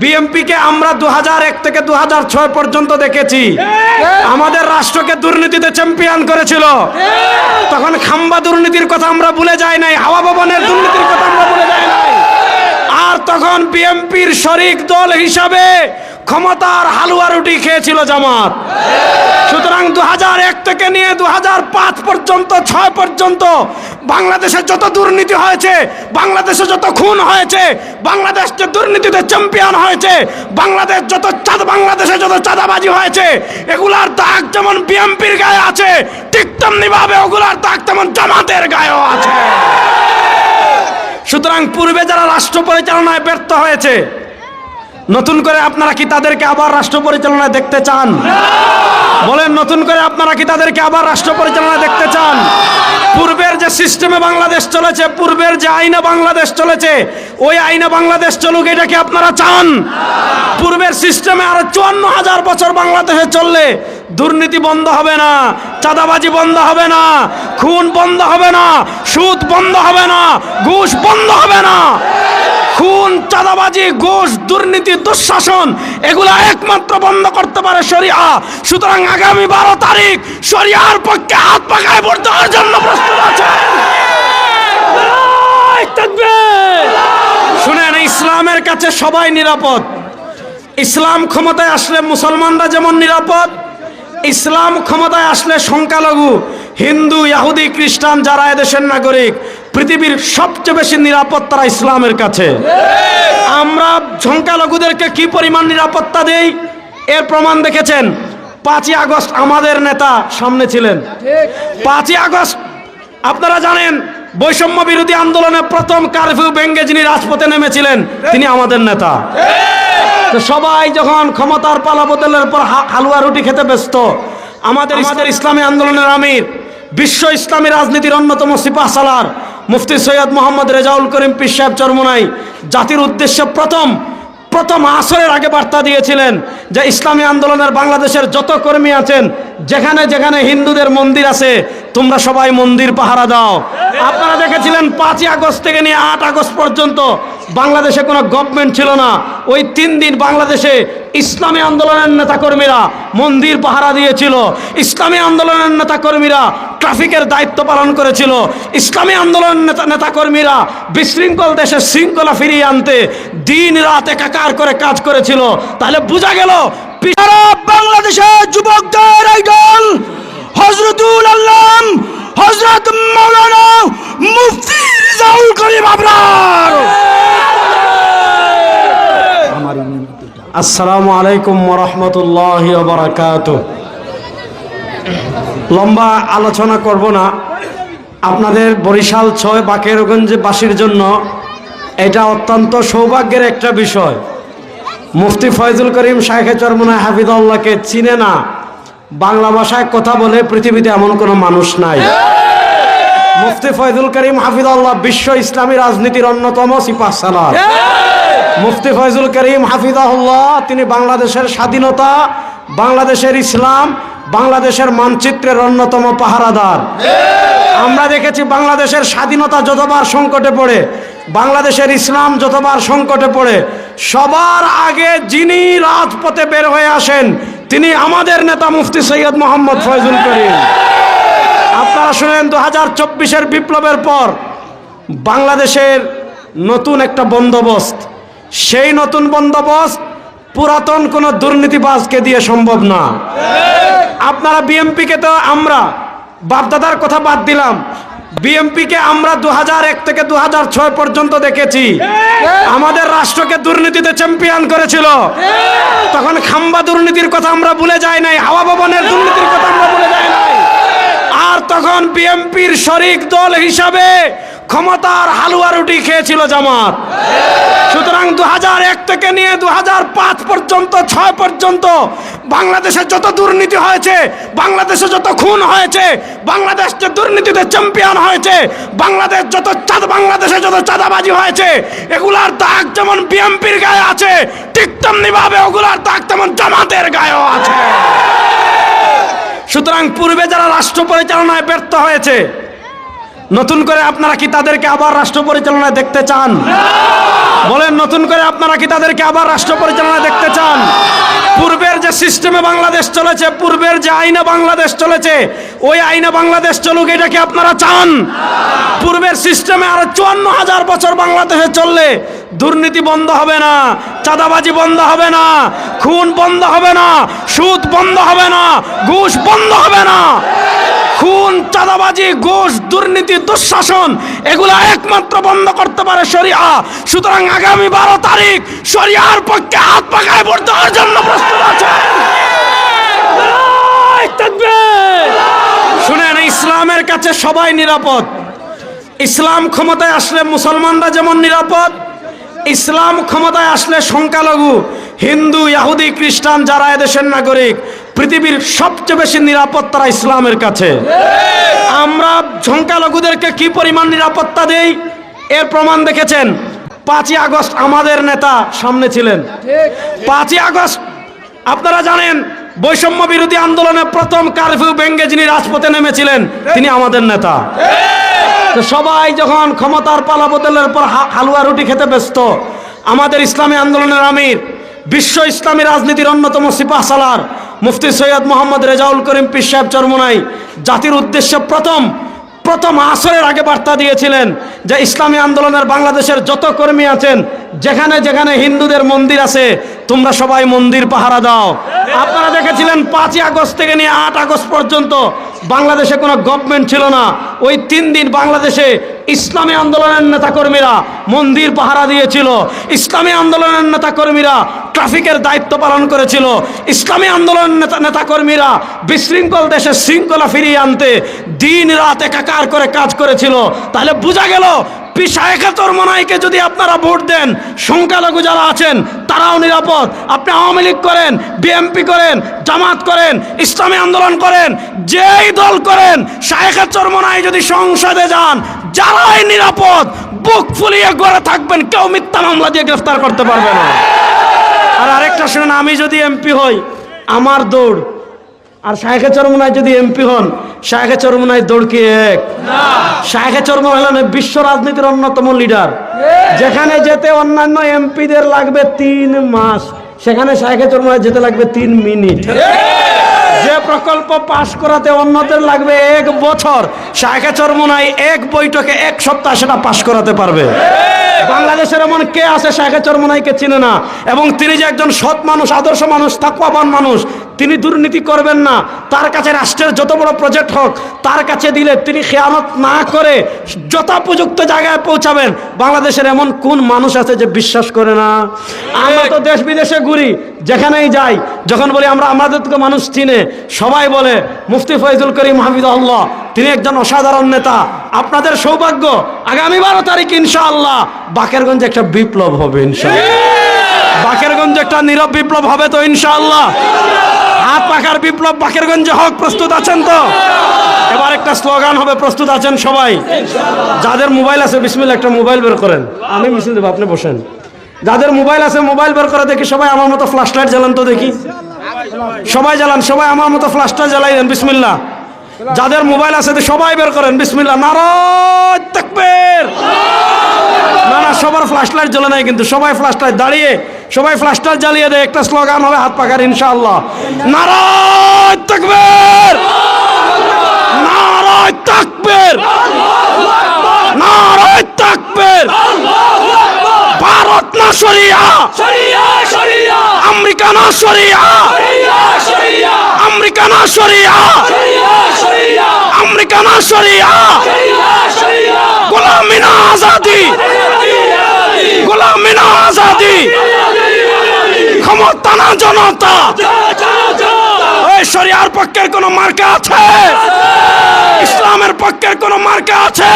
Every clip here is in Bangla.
বিএমপিকে আমরা দু এক থেকে দু ছয় পর্যন্ত দেখেছি। আমাদের রাষ্ট্রকে দুর্নীতিতে চ্যাম্পিয়ন করেছিল। তখন খাম্বা দুর্নীতির কথা আমরা ভুলে যাই নাই, হাওয়া ভবনের দুর্নীতির কথা আমরা ভুলে যাই নাই। আর তখন বিএমপির শরিক দল হিসাবে ক্ষমতার হালুয়া রুটি খেয়েছিল জামাত। সুতরাং দু হাজার এক থেকে নিয়ে দু হাজার পাঁচ পর্যন্ত, ছয় পর্যন্ত বাংলাদেশে যত দুর্নীতি হয়েছে, বাংলাদেশে যত খুন হয়েছে, বাংলাদেশ যে দুর্নীতিতে চ্যাম্পিয়ন হয়েছে, বাংলাদেশ যত চাঁদ, বাংলাদেশে যত চাঁদাবাজি হয়েছে, এগুলার দাগ যেমন বিএমপির গায়ে আছে, ঠিক তেমনি ভাবে ওগুলার দাগ তেমন জামাতের গায়েও আছে। সুতরাং পূর্বে যারা রাষ্ট্র পরিচালনায় ব্যর্থ হয়েছে নতুন করে আপনারা কি তাদেরকে আবার রাষ্ট্র পরিচালনায় দেখতে চান? বলেন, নতুন করে আপনারা কি তাদেরকে আবার রাষ্ট্র পরিচালনায় দেখতে চান? পূর্বের যে সিস্টেমে বাংলাদেশ চলেছে, পূর্বের যে আইনে বাংলাদেশ চলেছে, ওই আইনে বাংলাদেশ চলুক, এটা কি আপনারা চান? পূর্বের সিস্টেমে আরও চুয়ান্ন হাজার বছর বাংলাদেশে চললে দুর্নীতি বন্ধ হবে না, চাঁদাবাজি বন্ধ হবে না, খুন বন্ধ হবে না, সুদ বন্ধ হবে না, ঘুষ বন্ধ হবে না। খুন, চাঁদাবাজি, ঘুষ, দুর্নীতি, দুঃশাসন, এগুলা একমাত্র বন্ধ করতে পারে শরিয়া। সুতরাং আগামী বারো তারিখ শরিয়ার পক্ষে হাত পাকায় ভোট দেওয়ার জন্য প্রস্তুত আছে। শুনেন, ইসলামের কাছে সবাই নিরাপদ। ইসলাম ক্ষমতায় আসলে মুসলমানরা যেমন নিরাপদ, ইসলাম ক্ষমতায় আসলে সংখ্যালঘু, হিন্দু ইহুদি খ্রিস্টান যারা এদেশের নাগরিক পৃথিবীর সবচেয়ে বেশি নিরাপদ তারা ইসলামের কাছে। আমরা সংখ্যালঘুদেরকে কি পরিমাণ নিরাপত্তা দেই? এর প্রমাণ দেখেছেন, পাঁচই আগস্ট আমাদের নেতা সামনে ছিলেন। পাঁচই আগস্ট, আপনারা জানেন, বৈষম্য বিরোধী আন্দোলনে প্রথম কারফিউ ভেঙ্গে যিনি রাজপথে নেমেছিলেন, তিনি আমাদের নেতা। সবাই যখন ক্ষমতার পালা বদলের পর হালুয়া রুটি খেতে ব্যস্ত, আমাদের আমাদের ইসলামী আন্দোলনের আমির, বিশ্ব ইসলামী রাজনীতির অন্যতম সিপাহ সালার মুফতি সৈয়দ মোহাম্মদ রেজাউল করিম পীর সাহেব চরমনাই জাতির উদ্দেশ্যে প্রথম প্রথম আসরের আগে বার্তা দিয়েছিলেন যে ইসলামী আন্দোলনের বাংলাদেশের যত কর্মী আছেন, যেখানে যেখানে হিন্দুদের মন্দির আছে, তোমরা সবাই মন্দির পাহারা দাও। আপনারা দেখেছিলেন পাঁচই আগস্ট থেকে নিয়ে আট আগস্ট পর্যন্ত বাংলাদেশে কোনো গভর্নমেন্ট ছিল না। ওই তিন দিন বাংলাদেশে ইসলামী আন্দোলনের নেতাকর্মীরা মন্দির পাহারা দিয়েছিল। ইসলামী আন্দোলনের নেতাকর্মীরা ট্রাফিকের দায়িত্ব পালন করেছিল। ইসলামী আন্দোলনের নেতা নেতাকর্মীরা বিশৃঙ্খল দেশের শৃঙ্খলা ফিরিয়ে আনতে দিন রাত একাকার করে কাজ করেছিল। তাহলে বোঝা গেল বাংলাদেশের যুবকদের হজরতুল আল্লাম হজরত মৌলানা মুফতি রিজাউল করিম আসসালামু আলাইকুম রহমতুল্লাহ বারাকাত লম্বা আলোচনা করব না। আপনাদের বরিশাল ছয় বাকেরগঞ্জ বাসীর জন্য এটা অত্যন্ত সৌভাগ্যের একটা বিষয়। মুফতি ফয়জুল করিম শাহেখে চরমনা হাফিদুল্লাহকে চিনে না। বাংলা ভাষায় কথা বলে পৃথিবীতে এমন কোনো মানুষ নাই। মুফতি ফয়জুল করিম হাফিদুল্লাহ বিশ্ব ইসলামী রাজনীতির অন্যতম সিপাহ সালার মুফতি ফয়জুল করিম হাফিজাহুল্লাহ, তিনি বাংলাদেশের স্বাধীনতা, বাংলাদেশের ইসলাম, বাংলাদেশের মানচিত্রের অন্যতম পাহারাদার। আমরা দেখেছি বাংলাদেশের স্বাধীনতা যতবার সংকটে পড়ে, বাংলাদেশের ইসলাম যতবার সংকটে পড়ে, সবার আগে যিনি রাজপথে বের হয়ে আসেন, তিনি আমাদের নেতা মুফতি সৈয়দ মোহাম্মদ ফয়জুল করিম। আপনারা শুনেন দু হাজার চব্বিশের বিপ্লবের পর বাংলাদেশের নতুন একটা বন্দোবস্ত। সেই নতুন বন্দোবস্ত পুরাতন কোনো দুর্নীতিবাজকে দিয়ে সম্ভব না। আপনারা বিএমপিকে তো আমরা, বাপদাদার কথা বাদ দিলাম। বিএমপিকে আমরা দু এক থেকে দু ছয় পর্যন্ত দেখেছি। আমাদের রাষ্ট্রকে দুর্নীতিতে চ্যাম্পিয়ন করেছিল। তখন খাম্বা দুর্নীতির কথা আমরা ভুলে যাই নাই, হাওয়া ভবনের দুর্নীতির কথা আমরা ভুলে যাই নাই। আর তখন বিএমপির শরিক দল হিসাবে ক্ষমতার হালুয়া রুটি খেয়েছিল জামাত। দু এক থেকে নিয়ে দু হাজার পাঁচ পর্যন্ত, ছয় পর্যন্ত বাংলাদেশে যত দুর্নীতি হয়েছে, বাংলাদেশে যত খুন হয়েছে, বাংলাদেশ যে দুর্নীতিতে চ্যাম্পিয়ন হয়েছে, বাংলাদেশ যত চাঁদ, বাংলাদেশে যত চাঁদাবাজি হয়েছে, এগুলার দাগ যেমন বিএমপির গায়ে আছে, ঠিক তেমনি ভাবে ওগুলার দাগ তেমন জামাতের গায়েও আছে। সুতরাং পূর্বে যারা রাষ্ট্র পরিচালনায় ব্যর্থ হয়েছে নতুন করে আপনারা কি তাদেরকে আবার রাষ্ট্র পরিচালনায় দেখতে চান? বলেন, নতুন করে আপনারা কি তাদেরকে আবার রাষ্ট্র পরিচালনা দেখতে চান? পূর্বের যে সিস্টেমে বাংলাদেশ চলেছে, পূর্বের যে আইনে বাংলাদেশ চলেছে, ওই আইনে বাংলাদেশ চলুক, এটা কি আপনারা চান? পূর্বের সিস্টেমে আরও চুয়ান্ন হাজার বছর বাংলাদেশে চললে দুর্নীতি বন্ধ হবে না, চাঁদাবাজি বন্ধ হবে না, খুন বন্ধ হবে না, সুদ বন্ধ হবে না, ঘুষ বন্ধ হবে না। খুন, চাঁদাবাজি, ঘুষ, দুর্নীতি, দুঃশাসন, এগুলা একমাত্র বন্ধ করতে পারে শরিয়া। সুতরাং আগামী বারো তারিখ শরিয়ার পক্ষে হাত পাকায় ভোট জন্য প্রস্তুত আছে। শুনেন, ইসলামের কাছে সবাই নিরাপদ। ইসলাম ক্ষমতায় আসলে মুসলমানরা যেমন নিরাপদ, ইসলাম ক্ষমতায় আসলে সংখ্যালঘু, হিন্দু ইহুদি খ্রিস্টান যারা এদেশের নাগরিক পৃথিবীর সবচেয়ে বেশি নিরাপদ তারা ইসলামের কাছে। আমরা সংখ্যালঘুদেরকে কি পরিমাণ নিরাপত্তা দেই? এর প্রমাণ দেখেছেন, পাঁচই আগস্ট আমাদের নেতা সামনে ছিলেন। পাঁচই আগস্ট, আপনারা জানেন, বৈষম্য বিরোধী আন্দোলনে প্রথম কারফিউ ভেঙ্গে যিনি রাজপথে নেমেছিলেন, তিনি আমাদের নেতা। সবাই যখন ক্ষমতার পালা বদলের পর হালুয়া রুটি খেতে ব্যস্ত, আমাদের ইসলামী আন্দোলনের আমির বিশ্ব ইসলামী রাজনীতির অন্যতম সিপাহ সালার মুফতি সৈয়দ মোহাম্মদ রেজাউল করিম পীর সাহেব চরমনাই জাতির উদ্দেশ্যে প্রথম প্রথম আসরের আগে বার্তা দিয়েছিলেন যে ইসলামী আন্দোলনের বাংলাদেশের যত কর্মী আছেন, যেখানে যেখানে হিন্দুদের মন্দির আছে, তোমরা সবাই মন্দির পাহারা দাও। আপনারা দেখেছিলেন পাঁচই আগস্ট থেকে নিয়ে আট আগস্ট পর্যন্ত বাংলাদেশে কোনো গভর্নমেন্ট ছিল না। ওই তিন দিন বাংলাদেশে ইসলামী আন্দোলনের নেতাকর্মীরা মন্দির পাহারা দিয়েছিল। ইসলামী আন্দোলনের নেতাকর্মীরা ট্রাফিকের দায়িত্ব পালন করেছিল। ইসলামী আন্দোলনের নেতা নেতাকর্মীরা বিশৃঙ্খল দেশের শৃঙ্খলা ফিরিয়ে আনতে দিন রাত একাকার করে কাজ করেছিল। তাহলে বোঝা গেল পিসায়কাতর মনাইকে যদি আপনারা ভোট দেন, সংখ্যালঘু যারা আছেন, তারাও নিরাপদ। আপনি আওয়ামী লীগ করেন বিএমপি করেন, জামাত করেন, ইসলামী আন্দোলন করেন, যেই দল করেন শায়েখা চরমনাই যদি সংসদে যান, যারাই নিরাপদ, বুক ফুলিয়ে গড়ে থাকবেন, কেউ মিথ্যা মামলা দিয়ে গ্রেফতার করতে পারবে না। আর আরেকটা শুনেন, আমি যদি এমপি হই, আমার দৌড় আর শায়েখে চরমনায় যদি এমপি হন শায়েখে চরমনায় দৌড় কি এক শায়েখে চরমন হলেন বিশ্ব রাজনীতির অন্যতম লিডার। যেখানে যেতে অন্যান্য এমপিদের লাগবে তিন মাস সেখানে শায়েখে চরমনায় যেতে লাগবে তিন মিনিট। যে প্রকল্প পাশ করাতে অন্যদের লাগবে এক বছর শায়েখে চরমনায় এক বৈঠকে এক সপ্তাহ সেটা পাশ করাতে পারবে। বাংলাদেশের এমন কে আছে শাহেখে চরমনাইকে চিনে না? এবং তিনি যে একজন সৎ মানুষ আদর্শ মানুষ তাকুয়াবান মানুষ তিনি দুর্নীতি করবেন না। তার কাছে রাষ্ট্রের যত বড় প্রজেক্ট হোক তার কাছে দিলে তিনি খেয়ানত না করে যথাপযুক্ত জায়গায় পৌঁছাবেন। বাংলাদেশের এমন কোন মানুষ আছে যে বিশ্বাস করে না? আমরা তো দেশ বিদেশে ঘুরি যেখানেই যাই যখন বলি আমরা আমাদের থেকে মানুষ চিনে সবাই বলে মুফতি ফয়জুল করিম হামিদুল্লাহ তিনি একজন অসাধারণ নেতা। আপনাদের সৌভাগ্য আগামী বারো তারিখ ইনশাআল্লাহ বাকেরগঞ্জে একটা বিপ্লব হবে ইনশাআল্লাহ। একটা নীরব বিপ্লব হবে তো ইনশাআল্লাহ। হাত পাখার বিপ্লব বাকেরগঞ্জে হোক, প্রস্তুত আছেন তো? এবার একটা স্লোগান হবে, প্রস্তুত আছেন সবাই। যাদের মোবাইল আছে বিসমিল্লা একটা মোবাইল বের করেন। আমি মিছিল দেবো, আপনি বসেন। যাদের মোবাইল আছে, মোবাইল বের করে দেখি, সবাই আমার মতো ফ্ল্যাশ লাইট জ্বালান তো দেখি। সবাই জ্বালান, সবাই আমার মতো ফ্ল্যাশ লাইট জ্বালাই দেন বিসমিল্লা যাদের মোবাইল আছে সবাই বের করেন বিসমিল্লা নারায় তাকবীর! না না, সবার ফ্ল্যাশ লাইট জ্বলে নাই কিন্তু সবাই ফ্ল্যাশ লাইট দাঁড়িয়ে সবাই লাইট জ্বালিয়ে দেয় একটা স্লোগান হবে হাত পাখার ইনশাআল্লাহ। নারায় তাকবীর! নারায় তাকবীর! নারায় তাকবীর! ভারত না শরিয়া! আমেরিকা না শরিয়া! আমেরিকা না শরিয়া! আমেরিকা না শরিয়া! গোলামি না আজাদি! গোলামি না আজাদি! ক্ষমতা না জনতা শরিয়ার পক্ষের কোন মার্কা আছে? ইসলামের পক্ষের কোন মার্কা আছে?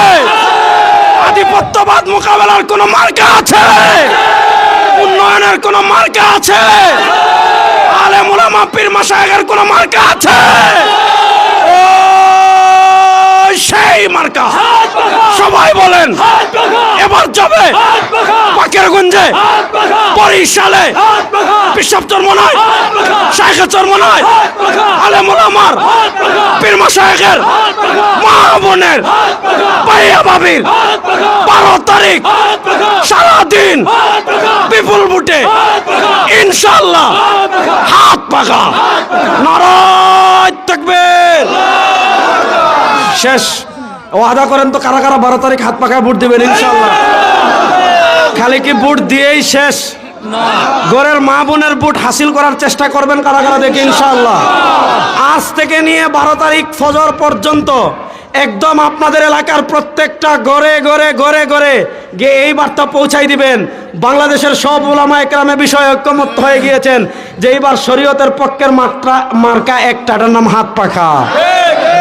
আধিপত্যবাদ মোকাবেলার কোন মার্কা আছে? উন্নয়নের কোন মার্কা আছে? আলে মুলামা পীর মাসায়ের কোন মার্কা আছে? সেই মার্কা। সবাই বলেন এবার যাবে পাকের গঞ্জে বরিশালে পিসাব চর্ম নয় শাহেখের চর্ম নয় আলেমুল আমার পীরমা শাহেখের মা বোনের ভাইয়া ভাবির বারো তারিখ সারাদিন বিপুল বুটে ইনশাল্লাহ হাত পাকা নারায় থাকবেন শেষ ওয়াদা করেন তো কারা কারা বারো তারিখ হাত পাখায় ভোট দেবেন ইনশাল্লাহ খালি কি ভোট দিয়েই শেষ? গোরের মা বোনের বুট হাসিল করার চেষ্টা করবেন কারা কারা দেখে ইনশাল্লাহ আজ থেকে নিয়ে বারো তারিখ ফজর পর্যন্ত একদম আপনাদের এলাকার প্রত্যেকটা ঘরে ঘরে ঘরে ঘরে গিয়ে এই বার্তা পৌঁছাই দিবেন। বাংলাদেশের সব ওলামা একরামে বিষয়ে ঐক্যমত হয়ে গিয়েছেন যে এইবার শরীয়তের পক্ষের মাত্রা, মার্কা একটাটার নাম হাত পাখা।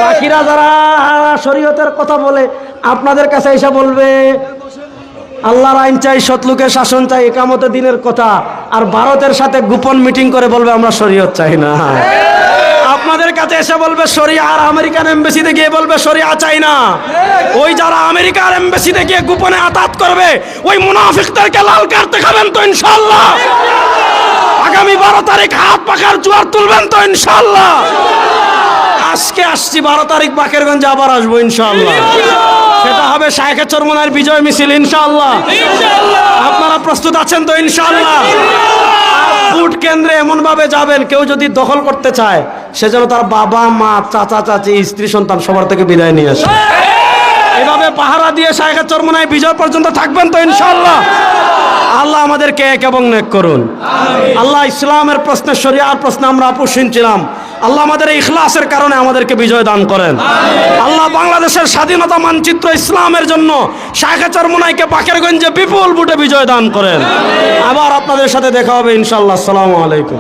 বাকিরা যারা শরীয়তের কথা বলে, আপনাদের কাছে এসে বলবে, আল্লাহর আইন চাই, সতলুকের শাসন চাই একামত দিনের কথা, আর ভারতের সাথে গোপন মিটিং করে বলবে, আমরা শরীয়ত চাই না। আপনাদের কাছে এসে বলবে শরিয়া আর আমেরিকান এমবেসিতে গিয়ে বলবে, শরিয়া চাই না। ওই যারা আমেরিকার এমবেসিতে গিয়ে গোপনে আতাত করবে, ওই মুনাফিকদেরকে লাল কার্ড দেখাবেন তো ইনশাল্লাহ আগামী বারো তারিখ হাত পাখার জোয়ার তুলবেন তো ইনশাল্লাহ আজকে আসছি বারো তারিখ বাকেরগঞ্জে আবার আসব ইনশাল্লাহ সেটা হবে শাহেখের চরমনার বিজয় মিছিল ইনশাল্লাহ আপনারা প্রস্তুত আছেন তো ইনশাল্লাহ ভোট কেন্দ্রে এমন ভাবে যাবেন, কেউ যদি দখল করতে চায় সে যেন তার বাবা, মা, চাচা, চাচি, স্ত্রী, সন্তান সবার থেকে বিদায় নিয়ে আসে। এভাবে পাহারা দিয়ে শাহেখের চরমনায় বিজয় পর্যন্ত থাকবেন তো ইনশাল্লাহ আল্লাহ আমাদেরকে এক এবং নেক করুন। আল্লাহ ইসলামের প্রশ্নে শরিয়ার প্রশ্নে আমরা আপুসীন ছিলাম। আল্লাহ আমাদের ইখলাসের কারণে আমাদেরকে বিজয় দান করেন। আল্লাহ বাংলাদেশের স্বাধীনতা মানচিত্র ইসলামের জন্য শাখা চরমনাইকে বাকেরগঞ্জে বিপুল বুটে বিজয় দান করেন। আবার আপনাদের সাথে দেখা হবে ইনশাল্লাহ আসসালামু আলাইকুম।